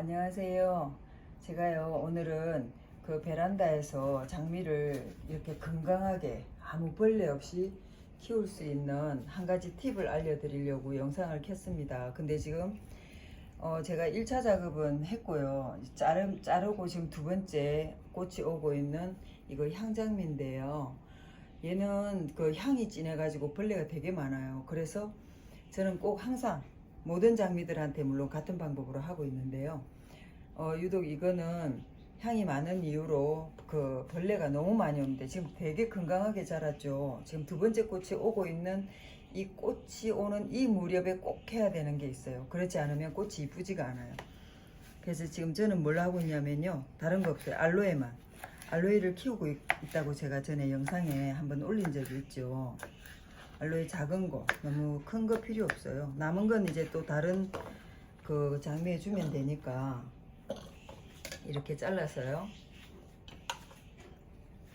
안녕하세요. 제가요, 오늘은 그 베란다에서 장미를 이렇게 건강하게 아무 벌레 없이 키울 수 있는 한 가지 팁을 알려드리려고 영상을 켰습니다. 근데 지금 어, 제가 1차 작업은 했고요. 자르, 자르고 지금 두 번째 꽃이 오고 있는 이거 향장미인데요. 얘는 그 향이 진해가지고 벌레가 되게 많아요. 그래서 저는 꼭 항상 모든 장미들한테 물론 같은 방법으로 하고 있는데요. 어, 유독 이거는 향이 많은 이유로 그 벌레가 너무 많이 오는데 지금 되게 건강하게 자랐죠. 지금 두 번째 꽃이 오고 있는 이 꽃이 오는 이 무렵에 꼭 해야 되는 게 있어요. 그렇지 않으면 꽃이 이쁘지가 않아요. 그래서 지금 저는 뭘 하고 있냐면요. 다른 거 없어요. 알로에만. 알로에를 키우고 있, 있다고 제가 전에 영상에 한번 올린 적이 있죠. 알로에 작은 거 너무 큰 거 필요 없어요. 남은 건 이제 또 다른 그 장미에 주면 되니까 이렇게 잘라서요.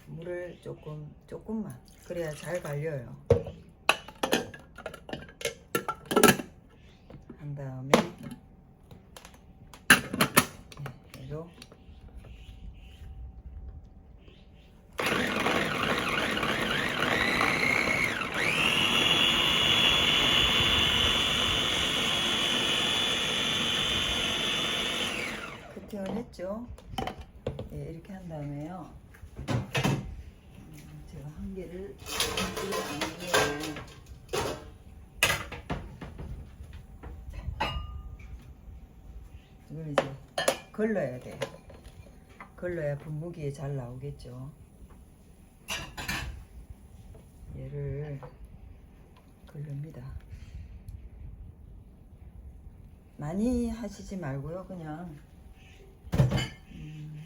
물을 조금 조금만 그래야 잘 갈려요. 한 다음에 네, 얘도 커팅을 했죠. 예, 이렇게 한 다음에요. 음, 제가 한 개를. 이걸 이제 걸러야 돼. 걸러야 분무기에 잘 나오겠죠. 얘를 걸릅니다. 많이 하시지 말고요. 그냥 음,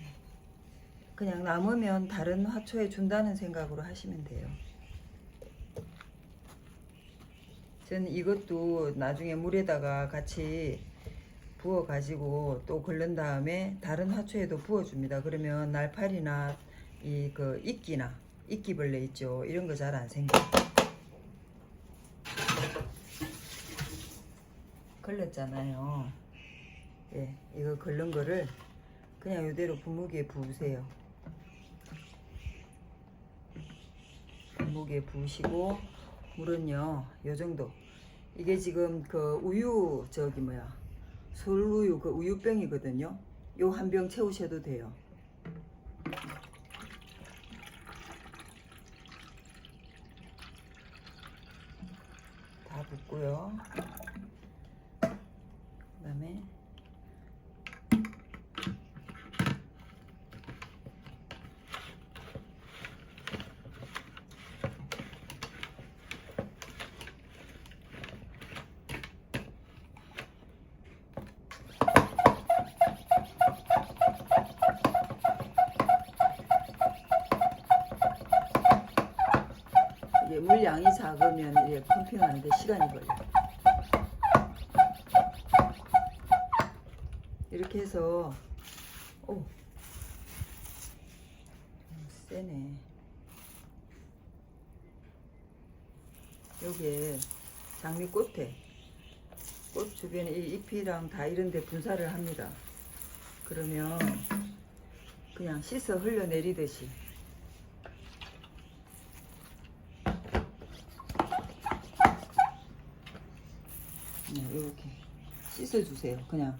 그냥 남으면 다른 화초에 준다는 생각으로 하시면 돼요. 저는 이것도 나중에 물에다가 같이 부어 가지고 또 걸른 다음에 다른 화초에도 부어 줍니다. 그러면 날파리나 이 그 이끼나 이끼벌레 있죠. 이런 거 잘 안 생겨. 걸렸잖아요. 예, 이거 걸른 거를 그냥 이대로 분무기에 부으세요. 분무기에 부으시고 물은요, 요 정도. 이게 지금 그 우유 저기 뭐야 솔우유 그 우유병이거든요. 요 한 병 채우셔도 돼요. 다 붓고요. 그 다음에 이게 물량이 작으면 이게 펌핑하는데 시간이 걸려요. 이렇게 해서 오 음, 세네. 여기에 장미꽃에 꽃 주변에 이 잎이랑 다 이런데 분사를 합니다. 그러면 그냥 씻어 흘려내리듯이 네, 이렇게 씻어주세요. 그냥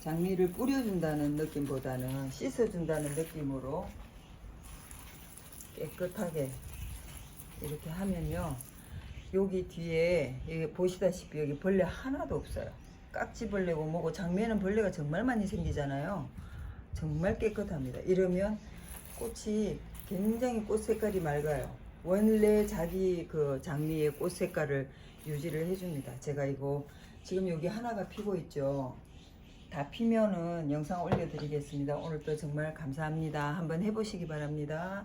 장미를 뿌려준다는 느낌보다는 씻어준다는 느낌으로 깨끗하게 이렇게 하면요. 여기 뒤에 여기 보시다시피 여기 벌레 하나도 없어요. 깍지벌레고 뭐고 장미에는 벌레가 정말 많이 생기잖아요. 정말 깨끗합니다. 이러면 꽃이 굉장히 꽃 색깔이 맑아요. 원래 자기 그 장미의 꽃 색깔을 유지를 해줍니다. 제가 이거 지금 여기 하나가 피고 있죠. 다 피면은 영상 올려드리겠습니다. 오늘도 정말 감사합니다. 한번 해보시기 바랍니다.